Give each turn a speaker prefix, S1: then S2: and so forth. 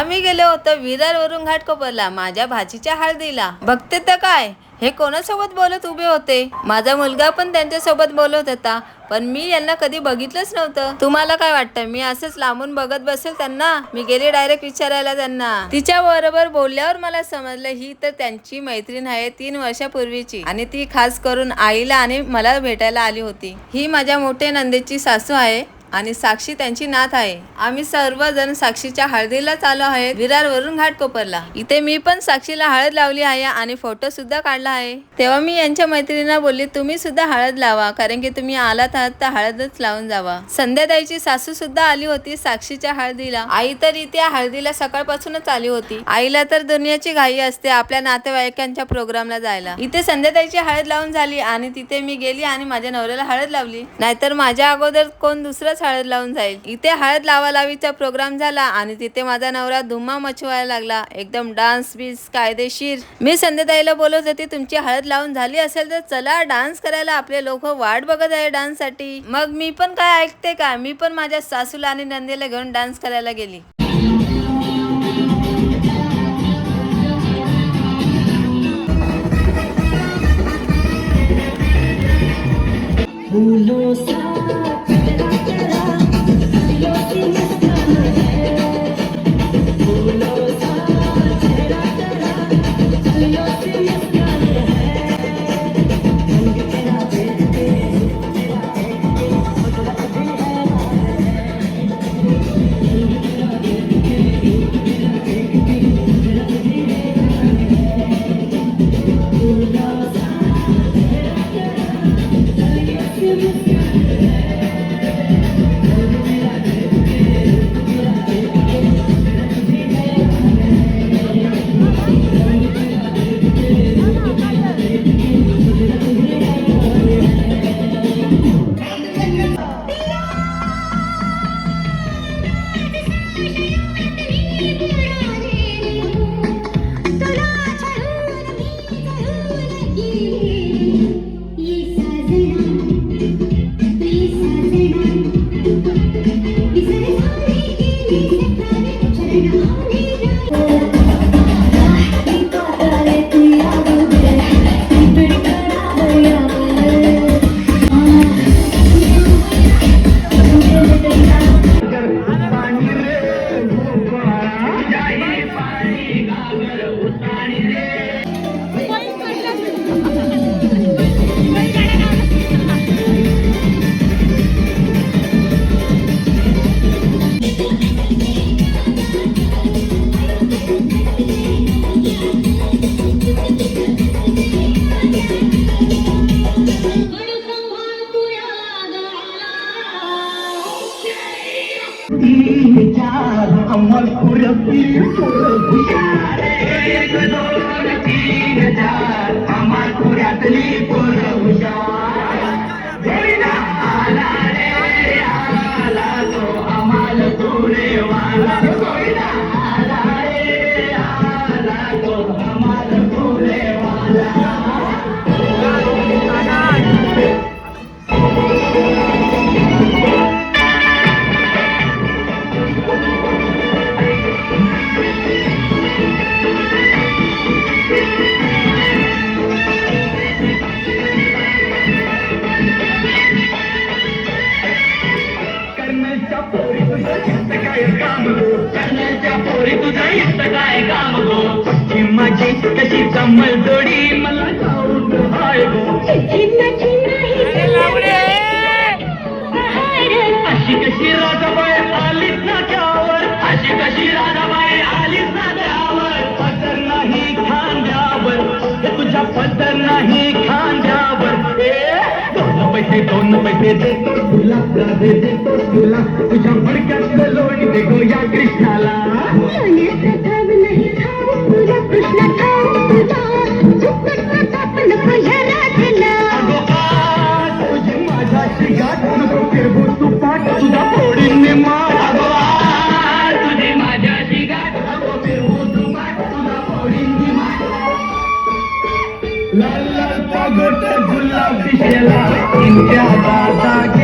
S1: आम्ही गेलो होतो विरारवरून घाटकोपरला माझ्या भाचीच्या हळदीला. बघते तर काय? हे कोणासोबत बोलत उभे होते? माझा मुलगा पण त्यांच्यासोबत बोलत होता पण मी यांना कधी बघितलंच नव्हतं. तुम्हाला काय वाटतं? मी असंच लांबून बघत बसेल त्यांना? मी गेले डायरेक्ट विचारायला त्यांना. तिच्या बरोबर बोलल्यावर मला समजलं ही तर त्यांची मैत्रीण आहे तीन वर्षापूर्वीची. आणि ती खास करून आईला आणि मला भेटायला आली होती. ही माझ्या मोठे नंदेची सासू आहे. आणि साक्षी त्यांची नात आहे. आम्ही सर्वजण साक्षीच्या हळदीला चालू आहेत. विरारवरून घाटकोपरला इथे मी पण साक्षीला हळद लावली आहे आणि फोटो सुद्धा काढला आहे. तेव्हा मी यांच्या मैत्रिणींना बोलली तुम्ही सुद्धा हळद लावा कारण की तुम्ही आलात आहात तर हळदच लावून जावा. संध्याताईची सासू सुद्धा आली होती साक्षीच्या हळदीला. आई तर इथे हळदीला सकाळपासूनच आली होती. आईला तर दुनियाची घाई असते आपल्या नातेवाईकांच्या प्रोग्रामला जायला. इथे संध्याताईची हळद लावून झाली आणि तिथे मी गेली आणि माझ्या नवऱ्याला हळद लावली. नाहीतर माझ्या अगोदर कोण दुसरंच हळद लावून जाईल. इथे हळद लावा लावीचा प्रोग्राम झाला आणि तिथे माझा नवरा धुम्मा मचवायला लागला. एकदम डान्स बीस कायदेशीर. मी संध्याताईला बोलत होती तुमची हळद लावून झाली असेल तर चला डान्स करायला. आपले लोक वाट बघत आहे डान्ससाठी मग मी पण काय ऐकते का? मी पण माझ्या सासूला आणि नंदीला घेऊन डान्स करायला गेली.
S2: फूलों सा
S3: you. खुरपी हुशार एक दोन तीन चार अमल खुऱ्यातली पोर हुशार होईना आला रे आला तो अमल पुरेवाला पोरी तुझं इष्ट काय काम गो? ही माझी कशी कमल जोडी? मला ठाऊक हाय गो. अशी कशी राजाबाई आलीच नाक्यावर अशी कशी राजाबाई आलीच नाक्यावर पदर नाही खांद्यावर. हे तुझ्या पदर नाही खांद्यावर. दोन पैसे दोन पैसे देतो. तुला देतो? तुला. तुझ्या गोट लाल पागोट गुलाबी शेला. इंच्या दादा